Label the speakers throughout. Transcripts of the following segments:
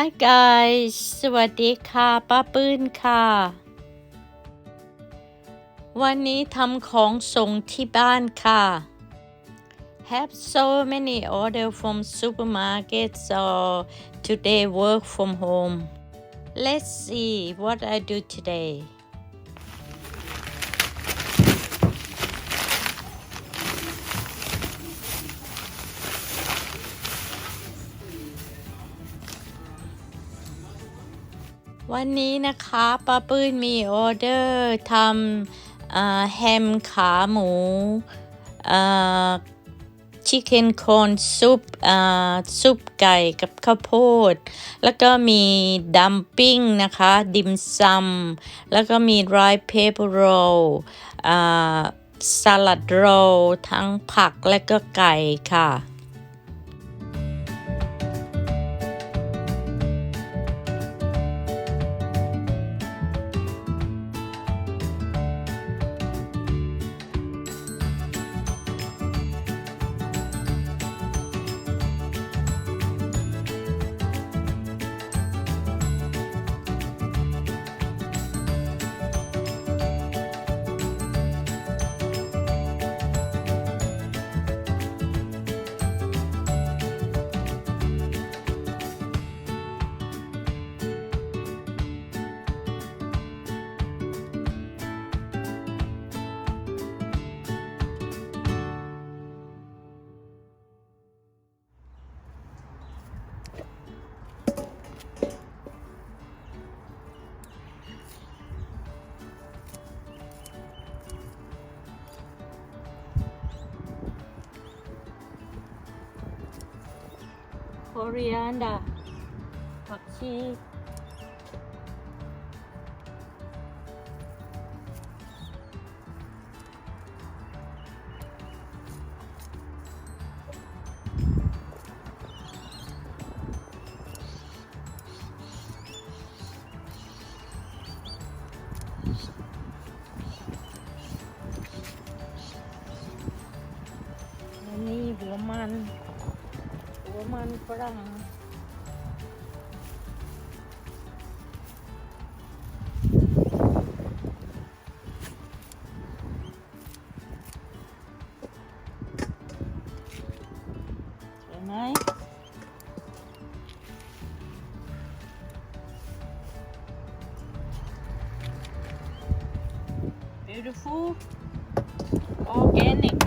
Speaker 1: Hi guys สวัสดีค่ะป้าปื้นค่ะ วันนี้ทำของส่งที่บ้านค่ะ Have so many order from supermarket so today work from home Let's see what I do today วันนี้นะคะป้าปื้นมีออเดอร์ทำแฮมขาหมูชิคเก้นคอนซุปซุปไก่กับข้าวโพด แล้วก็มีดัมปิ้งนะคะ ดิมซัม แล้วก็มีไรเพเปอร์โรสลัดโรลทั้งผักและก็ไก่ค่ะ ค oriander ผักชี สวยไหม beautiful organic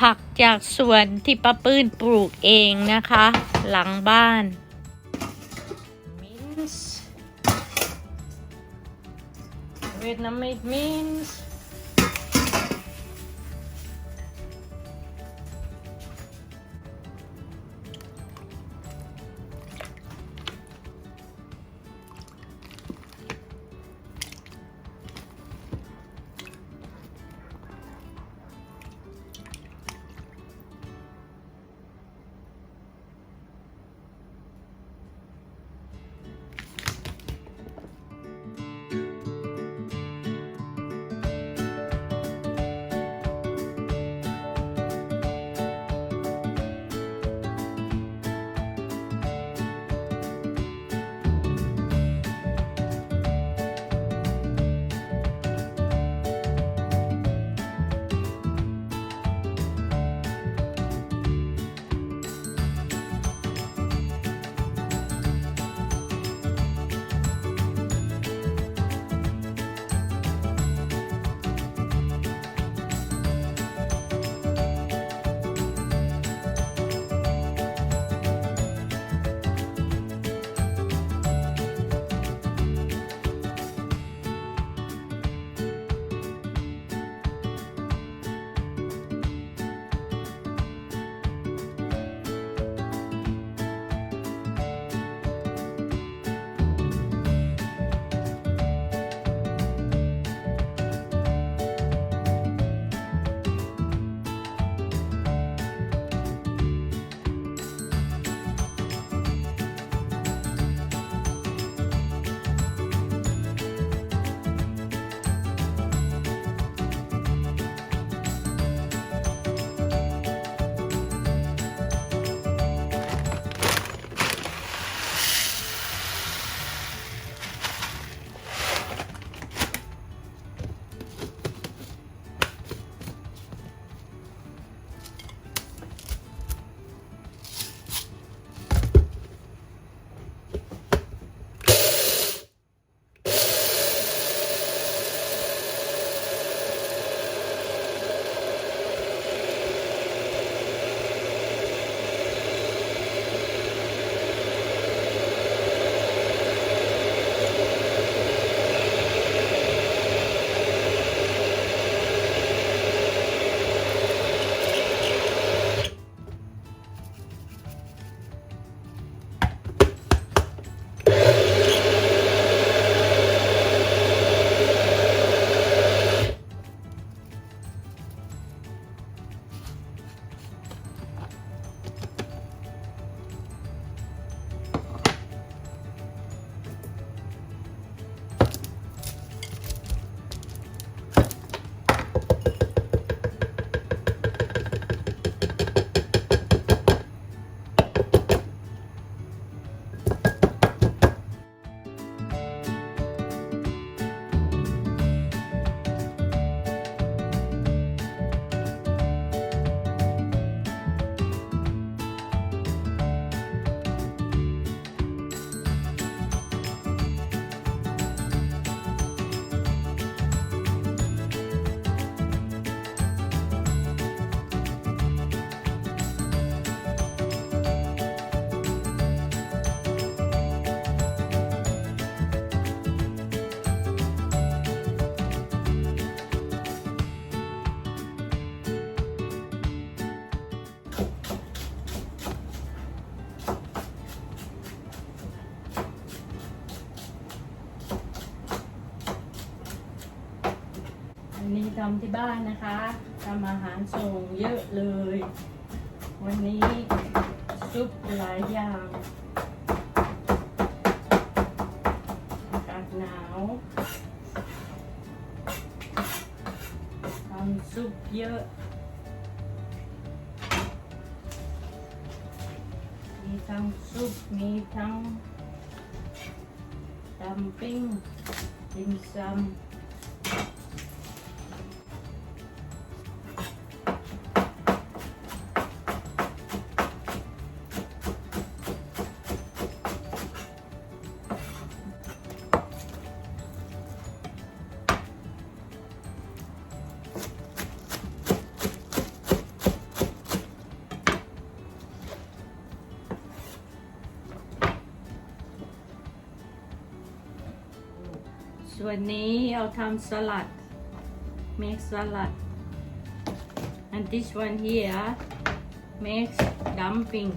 Speaker 1: ผักจากสวนที่ป้าปื้นปลูกเองนะคะ หลังบ้าน mince Vietnamese mince อำที่บ้านนะคะทำอาหารส่งเยอะเลย วันนี้ซุปหลายอย่างอากาศหนาวทำซุปเยอะมีทั้งซุปมีทั้งดัมปิ้งดิมซัม วนนี้เอาทำสลัด make salad and this one here makes dumpling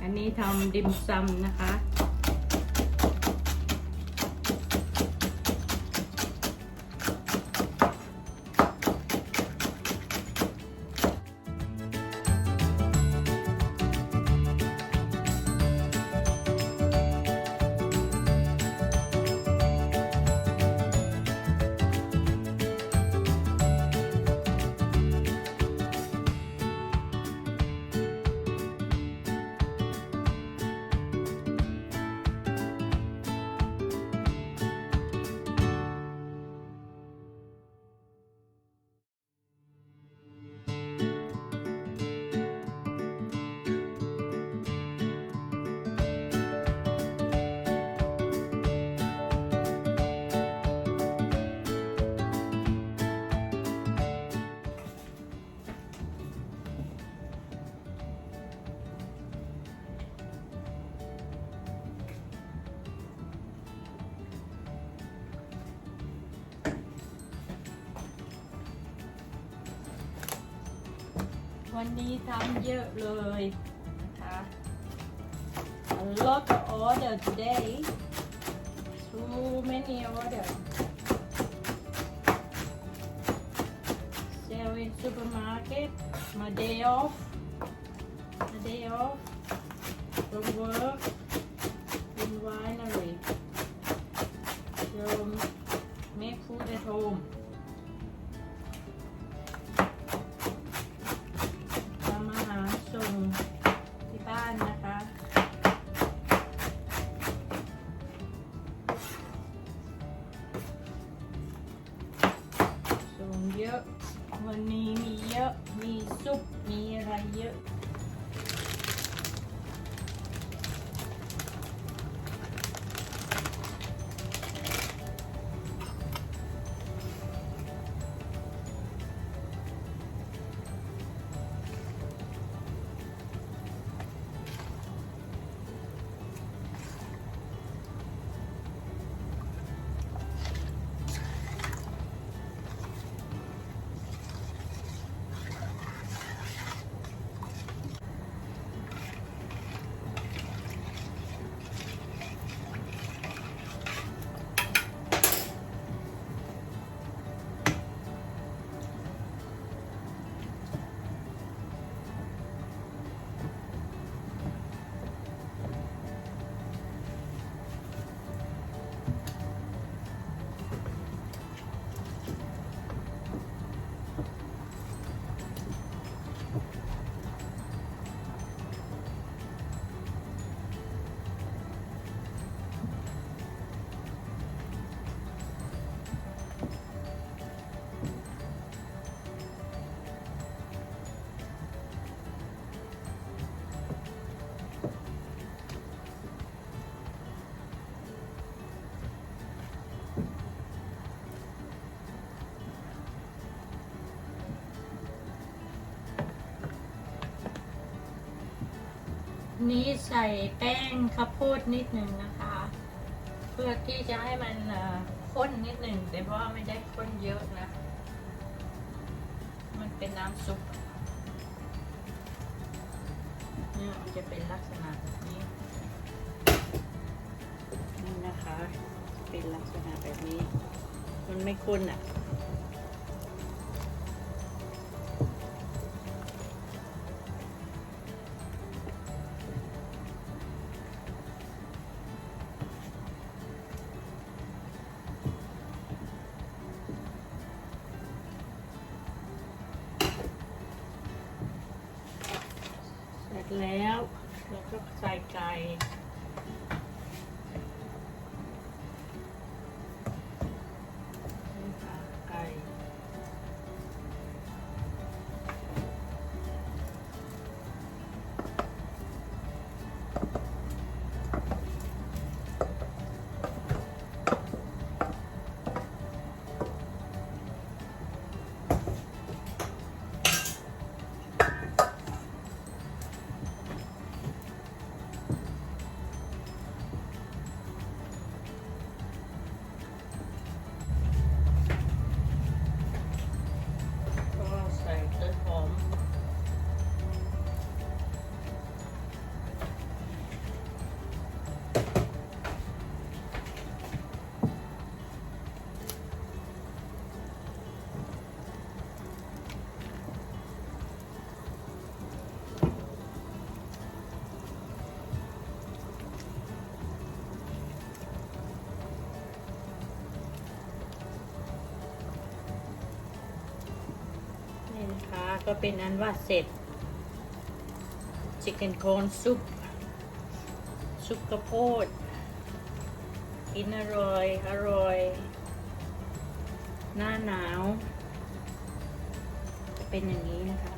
Speaker 1: อันนี้ทำดิมซัมนะคะ วันนี้ทำเยอะเลยนะคะ a lot of order today too many order sell in supermarket my day off my day off from work นี้ใส่แป้งข้าวโพดนิดหนึ่งนะคะ เพื่อที่จะให้มันข้นนิดหนึ่งแต่ว่าไม่ได้ข้นเยอะนะ มันเป็นน้ำซุปเนี่ยมันจะเป็นลักษณะแบบนี้ นี่นะคะ เป็นลักษณะแบบนี้ มันไม่ข้นอะ ใส่ ก็เป็นอันว่าเสร็จชิคเก้นโคนซุปซุปกระโพดกินอร่อย อร่อย หน้าหนาว จะเป็นอย่างนี้นะคะ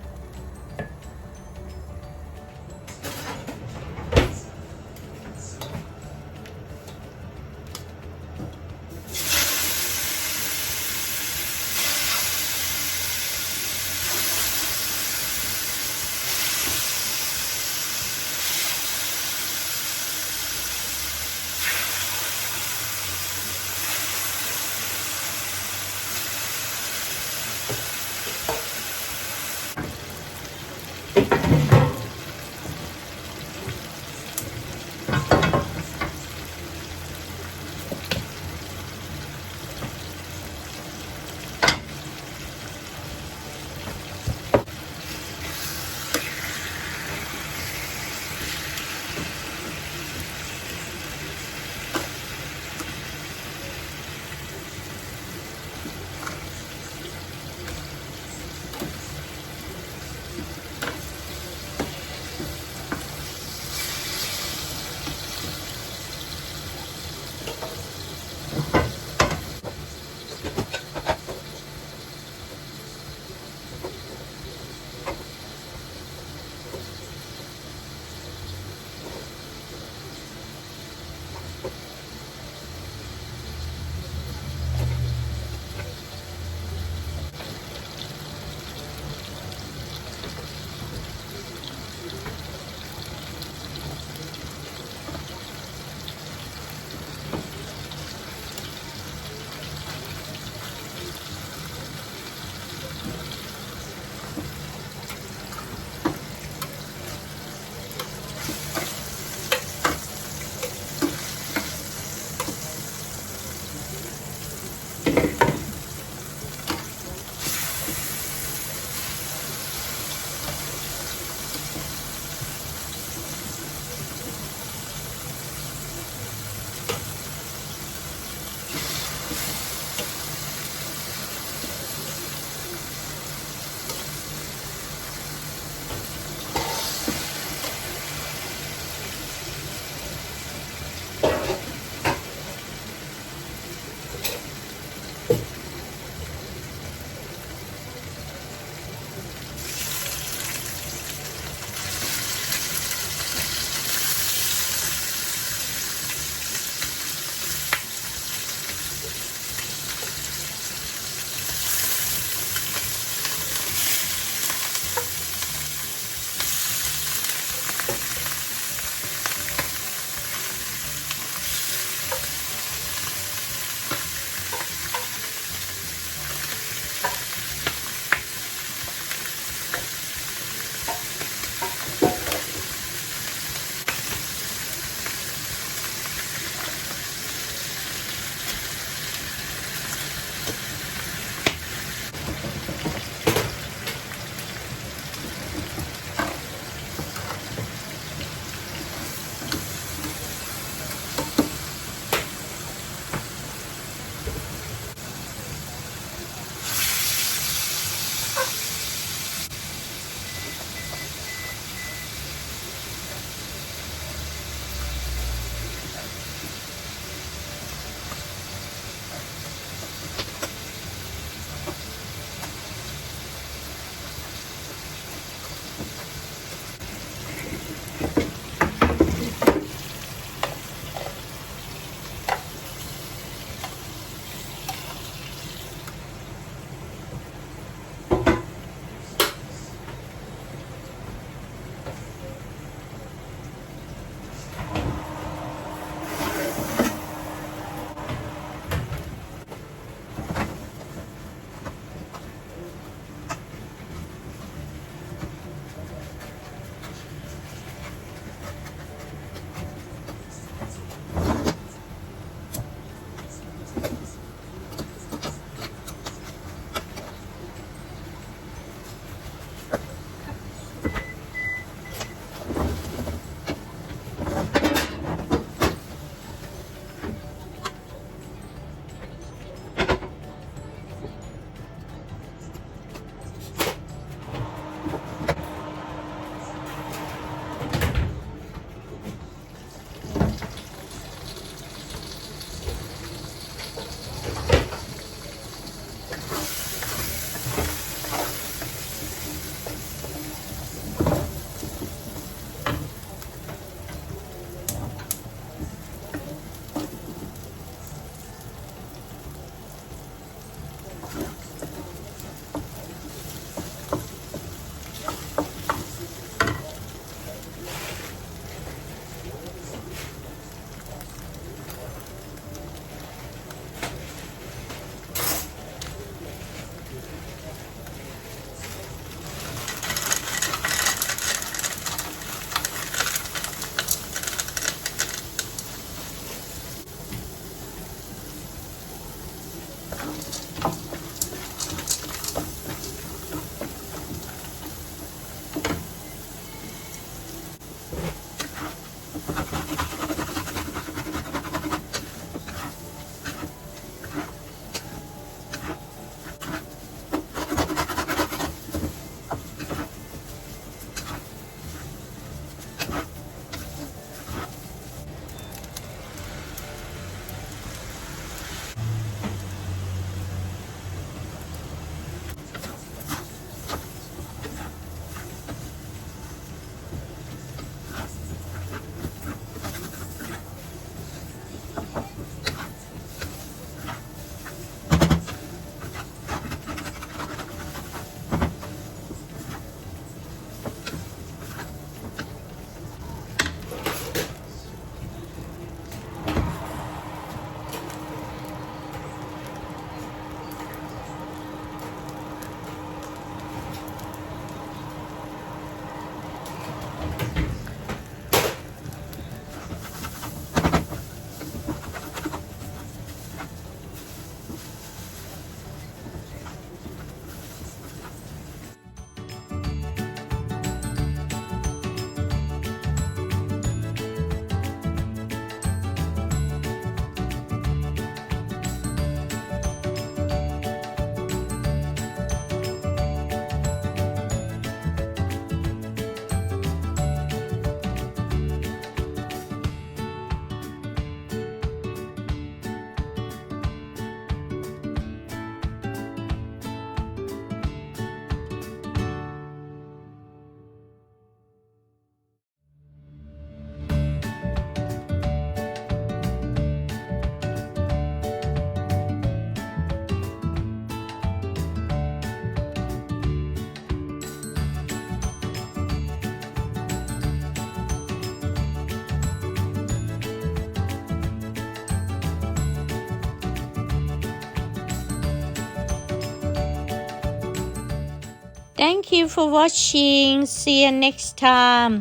Speaker 1: Thank you for watching see you next time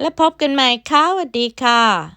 Speaker 1: และพบกันใหม่ค่ะสวัสดีค่ะ